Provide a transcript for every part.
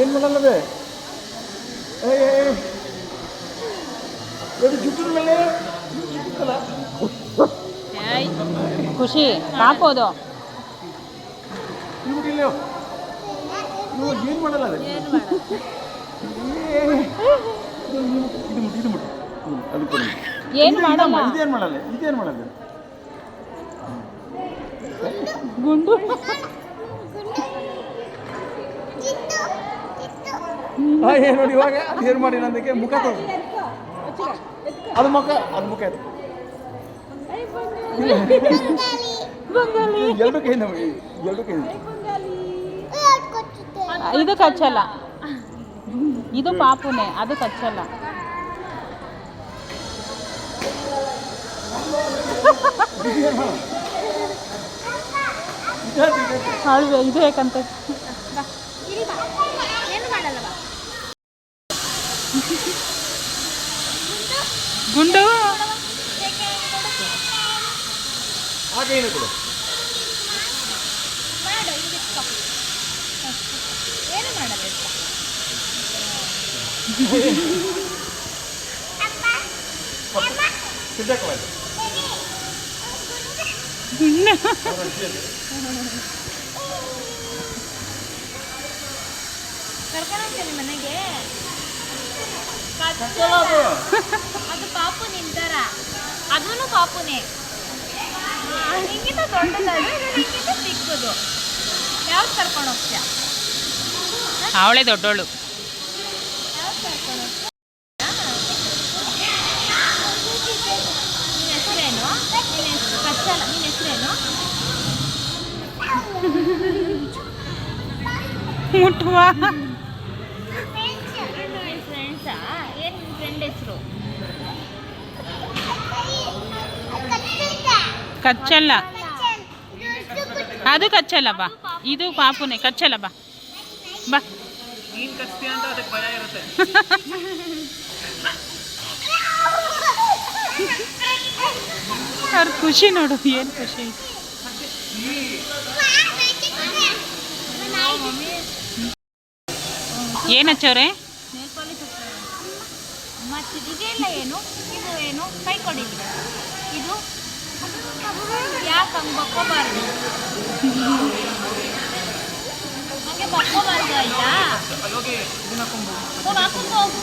ಏನು ಮಾಡಲ್ಲದೆ? ಜುಟ್ಟಿನ ಮೇಲೆ? ಖುಷಿ. ಹಾಕೋದು ಏನು ಮಾಡಲ್ಲ? ಅದೇ ಏನು ಮಾಡಲ್ಲ? ಇದೇನು ಮಾಡಲ್ಲ ಇದೇನು ಮಾಡಲ್ಲ ಗುಂಡು. ಆ, ಏ ನೋಡಿ ಇವಾಗ? ಅದು ಏನು ಮಾಡಿ ನಂದಕ್ಕೆ? ಮುಖ ತೋರಿಸಿ. ಅದು ಮುಖ ಅದು ಮುಖ ಎರಡು ಕೈ ನಮಗೆ? ಎರಡು ಕೈ ಇದು ಕಚ್ಚಲ್ಲ. ಇದು ಪಾಪುನೇ ಅದು ಕಚ್ಚಲ್ಲ. ಅಳ್ವೆ ಇದು ಯಾಕಂತ? ಏನು ಮಾಡಲ್ಲವಾ? ಗುಂಡು? ಕೊಡು? ಇದು ಏನು ಮಾಡಬೇಕು ಕರ್ಕೊಂಡು ಹೋಗ್ತೀನಿ ಮನೆಗೆ ಅದು ಪಾಪು ನಿಂತರ ಅದೂ ಪಾಪುನೇ. ಹಿಂಗಿಂತ ದೊಡ್ಡದಾದ್ರೆ ಚಿಕ್ಕದು. ಯಾವ್ದು ಕರ್ಕೊಂಡು ಹೋಗ್ತೀಯ? ಅವಳೆ ದೊಡ್ಡೋಳು. ಯಾವ್ದು ಕರ್ಕೊಂಡು ಹೋಗ್ತೀಯ? ಹೆಸರೇನು? ಕಚ್ಚಲ್ಲ ನಿನ್ನ ಹೆಸರೇನು? ಮುಟ್ಟುವ ನಿನ್ನ ಫ್ರೆಂಡ್ಸಾ ಏನು ನಿನ್ನ ಫ್ರೆಂಡ್ ಹೆಸರು ಕಚ್ಚಲ್ಲ. ಅದು ಕಚ್ಚಲ್ಲ ಬಾ. ಇದು ಪಾಪುನೇ. ಕಚ್ಚಲ್ಲ ಬಾ. ಬಾ. ನೀನು ಕಚ್ತೀಯ ಅಂತ ಅದಕ್ಕೆ ಭಯ ಇರುತ್ತೆ. ಅವ್ರ ಖುಷಿ ನೋಡು ಏನು ಖುಷಿ. ಏನು ಹಚ್ಚವ್ರೆ? ಮತ್ತು ಏನು? ಇದು ಏನು? ಕೈ ಕೊಡಿ. ಇದು ಯಾಕೆ ಹಂಗೆ ಬಕ್ಕೋಬಾರ್ದು ಹಂಗೆ ಬಕ್ಕೋಬಾರ್ದು ಆಯ್ತಾ ಹೋಗಿ ಹಾಕೊಂಡು ಹೋಗು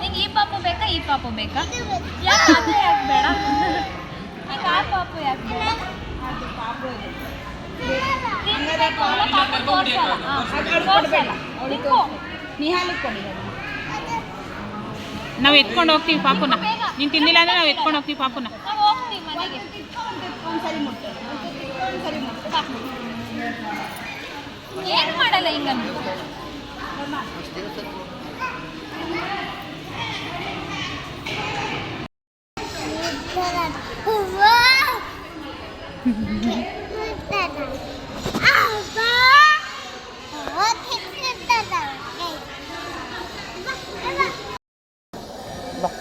ನಿಂಗೆ ಈ ಪಾಪು ಬೇಕಾ ಈ ಪಾಪು ಬೇಕಾ ಯಾಕೆ ಅದು ಯಾಕೆ ಬೇಡ ನಾವು ಎತ್ಕೊಂಡು ಹೋಗ್ತೀವಿ ಪಾಪುನ. ನೀನು ತಿಂದಿಲ್ಲ ಅಂದ್ರೆ ನಾವು ಎತ್ಕೊಂಡು ಹೋಗ್ತೀವಿ ಪಾಪುನ. ಏನ್ ಮಾಡಲ್ಲ ಹಿಂಗನ್ನು 막.